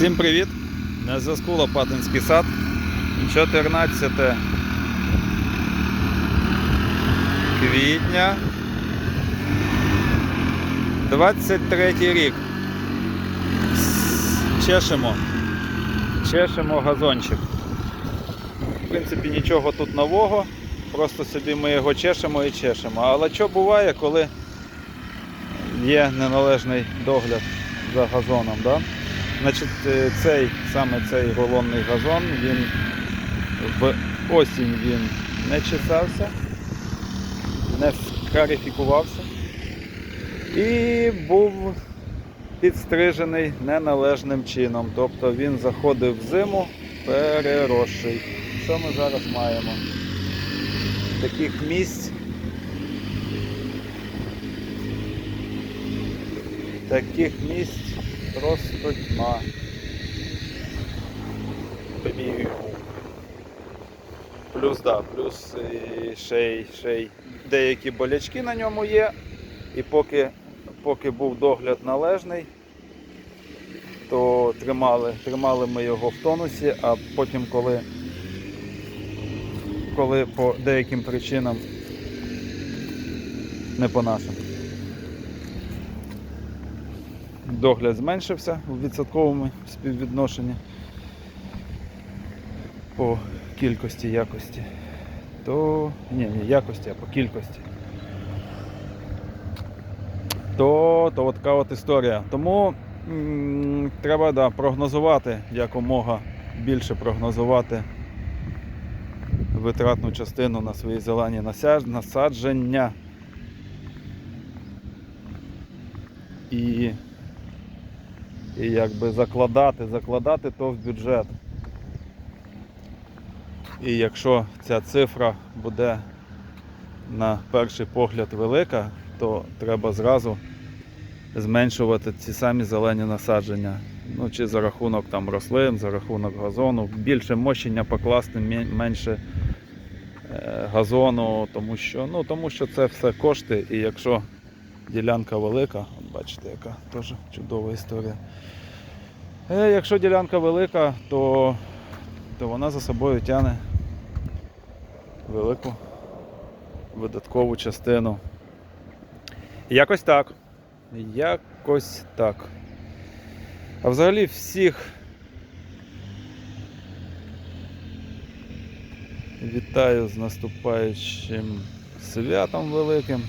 Всім привіт! На зв'язку Лопатинський сад. 14 квітня 23 рік. Чешемо. Чешемо газончик. В принципі, нічого тут нового. Просто собі ми його чешемо і чешемо. Але що буває, коли є неналежний догляд за газоном? Да? Значить, е, цей, саме цей рулонний газон, він в осінь він не чесався, не скарифікувався і був підстрижений неналежним чином. Тобто він заходив в зиму переросший. Що ми зараз маємо? Таких місць. Таких місць просто тьма. Тобі Плюс, да, плюс ще, й- ще деякі болячки на ньому є. І поки, поки був догляд належний, то тримали, тримали ми його в тонусі, а потім, коли, коли по деяким причинам не по нашим. Догляд зменшився у відсотковому співвідношенні по кількості якості, то ні, не якості, а по кількості. То, то от така от історія. Тому треба да, прогнозувати якомога більше прогнозувати витратну частину на свої зелені насадження. І, і якби закладати, закладати то в бюджет. І якщо ця цифра буде на перший погляд велика, то треба зразу зменшувати ці самі зелені насадження. Ну, чи за рахунок там рослин, за рахунок газону. Більше мощення покласти, менше е, газону, тому що, ну, тому що це все кошти. І якщо ділянка велика, бачите, яка теж чудова історія. Е, якщо ділянка велика, то, то вона за собою тягне велику видаткову частину. Якось так. Якось так. А взагалі всіх вітаю з наступаючим святом великим.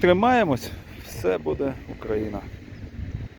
Тримаємось, все буде Україна.